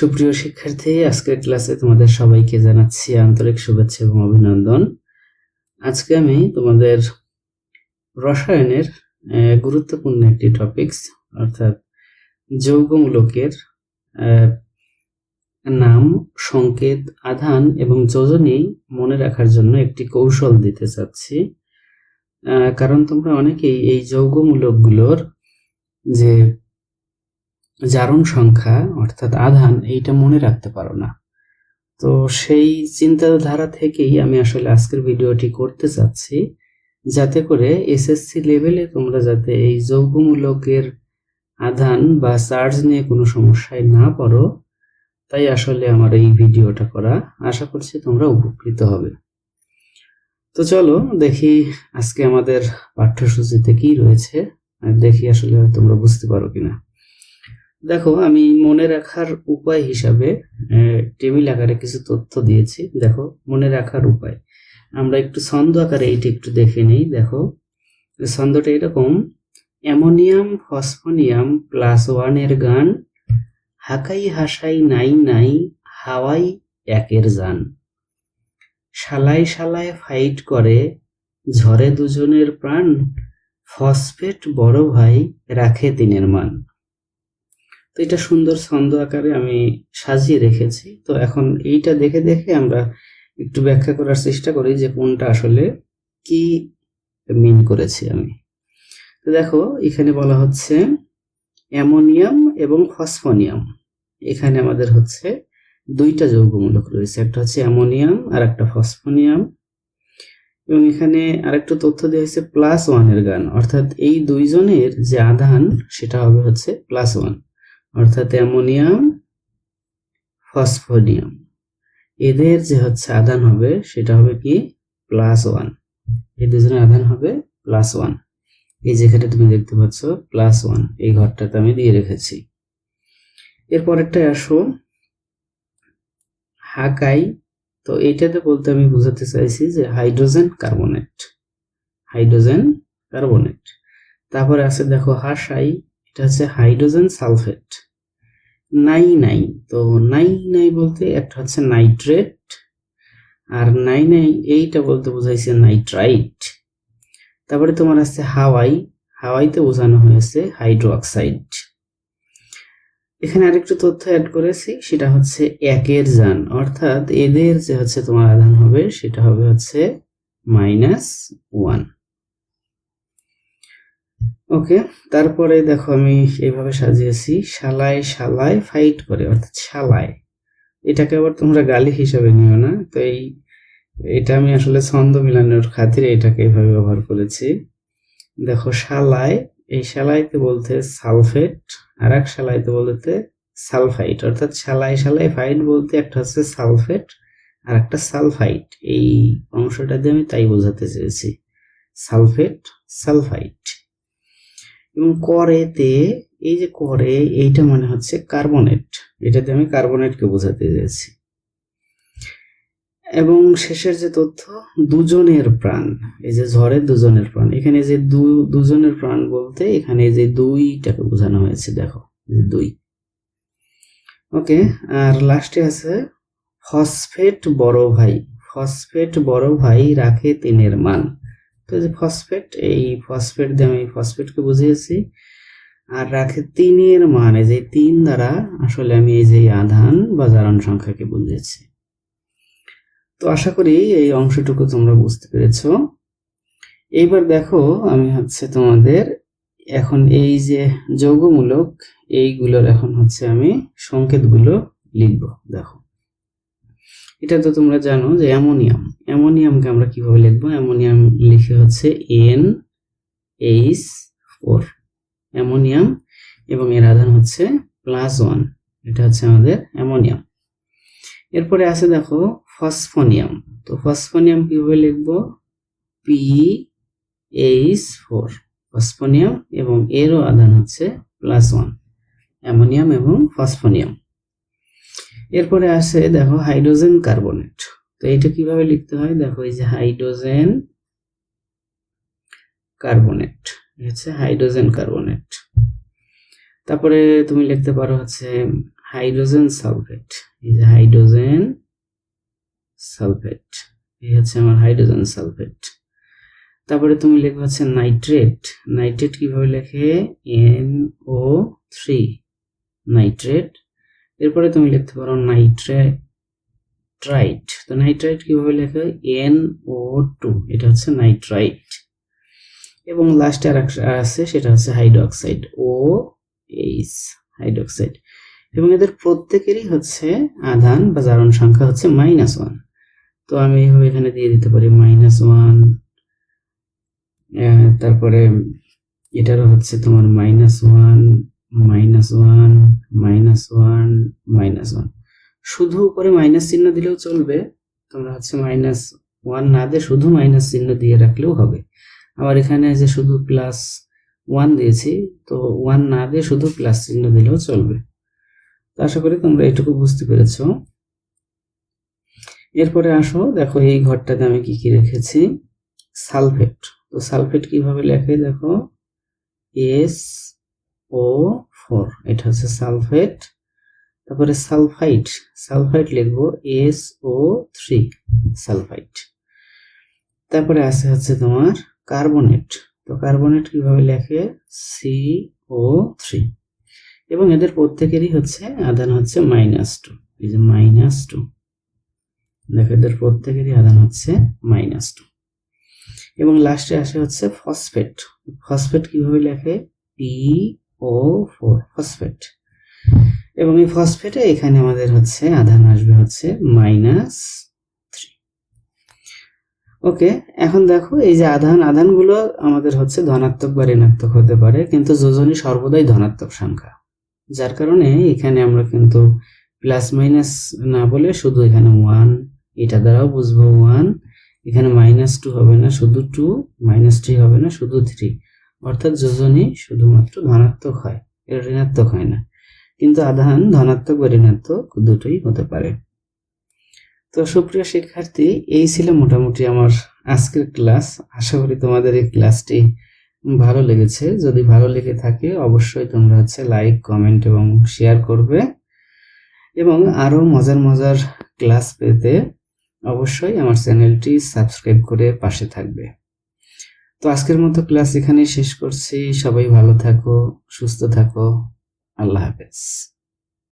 সুপ্রিয় শিক্ষার্থী, আজকের ক্লাসে তোমাদের সবাইকে জানাচ্ছি আন্তরিক শুভেচ্ছা এবং অভিনন্দন। আজকে আমি তোমাদের রসায়নের গুরুত্বপূর্ণ একটি টপিকস অর্থাৎ যৌগমূলকের নাম, সংকেত, আধান এবং যোজনী মনে রাখার জন্য একটি কৌশল দিতে চাচ্ছি। কারণ তোমরা অনেকেই এই যৌগমূলকগুলোর যে জারণ সংখ্যা, অর্থাৎ আধান, এইটা মনে রাখতে পারো না। তো সেই চিন্তাধারা থেকেই আমি আসলে আজকের ভিডিওটি করতে চাচ্ছি, যাতে করে এসএসসি লেভেলে তোমরা যাতে এই যৌগমূলকের আধান বা চার্জ নিয়ে কোনো সমস্যায় না পড়ো, তাই আসলে আমার এই ভিডিওটা করা। আশা করছি তোমরা উপকৃত হবে। তো চলো দেখি আজকে আমাদের পাঠ্যসূচিতে কি রয়েছে দেখি আসলে তোমরা বুঝতে পারো কিনা। দেখো, আমি মনে রাখার উপায় হিসাবে টেবিল আকারে কিছু তথ্য দিয়েছি। দেখো, মনে রাখার উপায়। আমরা একটু ছন্দ আকারে এইটা একটু দেখে নিই। দেখো, ছন্দটা এরকম, অ্যামোনিয়াম ফসফোনিয়াম প্লাস ওয়ানের গান, হাকাই হাসাই নাই নাই, হাওয়াই একের যান শালায় শালায় ফাইট করে, ঝরে দুজনের প্রাণ, ফসফেট বড় ভাই রাখে দিনের মান। এটা সুন্দর ছন্দ আকারে আমি সাজিয়ে রেখেছি। তো এখন এইটা দেখে দেখে আমরা একটু ব্যাখ্যা করার চেষ্টা করি যে কোনটা আসলে কি মিন করেছি আমি। তো দেখো, এখানে বলা হচ্ছে অ্যামোনিয়াম এবং ফসফোনিয়াম। এখানে আমাদের হচ্ছে দুইটা যৌগমূলক রয়েছে, একটা হচ্ছে অ্যামোনিয়াম আর একটা ফসফোনিয়াম। এবং এখানে আরেকটা তথ্য দেওয়া হয়েছে প্লাস ওয়ানের গান, অর্থাৎ এই দুইজনের যে আধান সেটা হবে হচ্ছে প্লাস ওয়ান। অর্থাৎ অ্যামোনিয়াম ফসফোনিয়াম এদের যে হচ্ছে আধান হবে, সেটা হবে কি? Plus one. এই দুজনের আধান হবে প্লাস ওয়ান। এই যেখানে তুমি দেখতে পাচ্ছ, প্লাস ওয়ান, এই ঘরটাতে আমি দিয়ে রেখেছি। এরপরেরটায় আসো। হাকাই। তো এইটাতে বলতে আমি বোঝাতে চাইছি যে হাইড্রোজেন কার্বনেট। Hydrogen carbonate. তারপরে আছে দেখো হাসাই। এটা হচ্ছে হাইড্রোজেন সালফেট। নাই নাই, তো নাই নাই বলতে একটা হচ্ছে নাইট্রেট আর নাই নাই এইটা বলতে বোঝাইছে নাইট্রাইট। তারপরে তোমার আছে হাওয়াই, হাওয়াইতে বোঝানো হয়েছে হাইড্রো অক্সাইড এখানে আরেকটু তথ্য অ্যাড করেছি, সেটা হচ্ছে একের যান অর্থাৎ এদের যে হচ্ছে তোমার আধান হবে, সেটা হবে হচ্ছে মাইনাস ওয়ান ওকে, তারপরে দেখো আমি এইভাবে সাজিয়েছি, শালায় শালায় ফাইট করে, অর্থাৎ শালায়। এটাকে আবার তোমরা গালি হিসাবে নিও না, তো এই, এটা আমি আসলে ছন্দ মিলানোর খাতিরে এটাকে এইভাবে ব্যবহার করেছি। দেখো শালায়, এই শালাইতে বলতে সালফেট আর এক শালাইতে বলতে সালফাইট, অর্থাৎ শালাই শালাই ফাইট বলতে একটা হচ্ছে সালফেট আর একটা সালফাইট। এই অংশটা দিয়ে আমি তাই বোঝাতে চেয়েছি। Sulphate, sulphite. এবং করেতে, এই যে করে, এইটা মানে হচ্ছে কার্বনেট। এটাতে আমি কার্বনেটকে বোঝাতে চেয়েছি এবং শেষের যে তথ্য, দুজনের প্রাণ, এই যে ঝড়ের দুজনের প্রাণ। এখানে যে দু, দুজনের প্রাণ বলতে এখানে যে দুইটাকে বোঝানো হয়েছে, দেখো দুই। ওকে, আর লাস্টে আছে ফসফেট বড় ভাই ফসফেট বড় ভাই রাখে তিনের মান। তো যে ফসফেট এই ফসফেট দিয়ে আমি ফসফেটকে বুঝিয়েছি। আর রাখে তিনের মান, এই যে তিন দ্বারা আসলে আমি এই যে আধান বা জারণ সংখ্যাকে বুঝিয়েছি। তো আশা করি এই অংশটুকু তোমরা বুঝতে পেরেছ। এইবার দেখো আমি হচ্ছে তোমাদের এখন এই যে যৌগমূলক, এইগুলোর এখন হচ্ছে আমি সংকেতগুলো লিখব, দেখো। এটা তো তোমরা জানো যে অ্যামোনিয়াম, অ্যামোনিয়ামকে আমরা কীভাবে লিখব? অ্যামোনিয়াম লিখে হচ্ছে এন এইচ ফোর অ্যামোনিয়াম এবং এর আধান হচ্ছে প্লাস ওয়ান এটা হচ্ছে আমাদের অ্যামোনিয়াম। এরপরে আছে দেখো ফসফোনিয়াম তো ফসফোনিয়াম কীভাবে লিখব? পি এইচ ফোর ফসফোনিয়াম এবং এরও আধান হচ্ছে প্লাস ওয়ান অ্যামোনিয়াম এবং ফসফোনিয়াম এরপরে আছে দেখো হাইড্রোজেন কার্বনেট তো এটা কীভাবে লিখতে হয়? দেখো এই যে হাইড্রোজেন কার্বনেট হচ্ছে হাইড্রোজেন কার্বনেট। তারপরে তুমি লিখতে পারো হচ্ছে হাইড্রোজেন সালফেট। এই যে হাইড্রোজেন সালফেট এই হচ্ছে আমার হাইড্রোজেন সালফেট। তারপরে তুমি লিখবে হচ্ছে নাইট্রেট। নাইট্রেট কীভাবে লেখে? N O three nitrate. এরপরে তুমি লিখতে পারো নাইট্রে ট্রাইট তো নাইট্রাইট কীভাবে লেখে? এন ও টু এটা হচ্ছে নাইট্রাইট। এবং লাস্টে আর আছে, সেটা হচ্ছে হাইড্রোক্সাইড ও এইচ হাইড্রোক্সাইড এবং এদের প্রত্যেকেরই হচ্ছে আধান বা জারণ সংখ্যা হচ্ছে মাইনাস ওয়ান তো আমি এইভাবে এখানে দিয়ে দিতে পারি মাইনাস ওয়ান তারপরে এটারও হচ্ছে তোমার minus one minus one minus one minus one শুধু উপরে মাইনাস চিহ্ন দিলেও চলবে, তোমরা হচ্ছে মাইনাস ওয়ান না দিয়ে শুধু মাইনাস চিহ্ন দিয়ে রাখলেও হবে। আবার এখানে যে শুধু প্লাস ওয়ান দিয়েছি, তো ওয়ান না দিয়ে শুধু প্লাস চিহ্ন দিলেও চলবে। তো আশা করি তোমরা এটুকু বুঝতে পেরেছ। এরপরে আসো, দেখো এই ঘরটাতে আমি কি কি রেখেছি। সালফেট। তো সালফেট কীভাবে লেখে দেখো? এস ও ফোর এটা হচ্ছে সালফেট। তারপরে সালফাইট। সালফাইট লিখব এস ও থ্রি সালফাইট। তারপরে আছে হচ্ছে তোমার কার্বনেট তো কার্বনেট কীভাবে লেখে? সি ও থ্রি এবং এদের প্রত্যেকেরই হচ্ছে আধান হচ্ছে মাইনাস টু এই যে মাইনাস টু দেখো, এদের প্রত্যেকেরই আধান হচ্ছে মাইনাস টু এবং লাস্টে আসে হচ্ছে ফসফেট ফসফেট কীভাবে লেখে? পি ও ফোর ফসফেট এবং এই ফসফেটে এখানে আমাদের হচ্ছে আধান আসবে হচ্ছে মাইনাস ওকে, এখন দেখো, এই যে আধান, আধানগুলো আমাদের হচ্ছে ধনাত্মক বা ঋণাত্মক হতে পারে, কিন্তু যোজনী সর্বদাই ধনাত্মক সংখ্যা। যার কারণে এখানে আমরা কিন্তু প্লাস মাইনাস না বলে শুধু এখানে ওয়ান এটা দ্বারাও বুঝব ওয়ান এখানে মাইনাস টু হবে না, শুধু টু মাইনাস থ্রি হবে না, শুধু থ্রি অর্থাৎ যোজনী শুধুমাত্র ধনাত্মক হয় এটা ঋণাত্মক হয় না। কিন্তু আধান ধনাত্মক বা ঋণাত্মক দুটোই হতে পারে। তো সুপ্রিয় শিক্ষার্থী, এই ছিল মোটামুটি আমার আজকের ক্লাস। আশা করি তোমাদের এই ক্লাসটি ভালো লেগেছে। যদি ভালো লেগে থাকে, অবশ্যই তোমরা হচ্ছে লাইক, কমেন্ট এবং শেয়ার করবে। এবং আরও মজার মজার ক্লাস পেতে অবশ্যই আমার চ্যানেলটি সাবস্ক্রাইব করে পাশে থাকবে। তো আজকের মতো ক্লাস এখানেই শেষ করছি। সবাই ভালো থাকো, সুস্থ থাকো। আল্লাহ হাফেজ।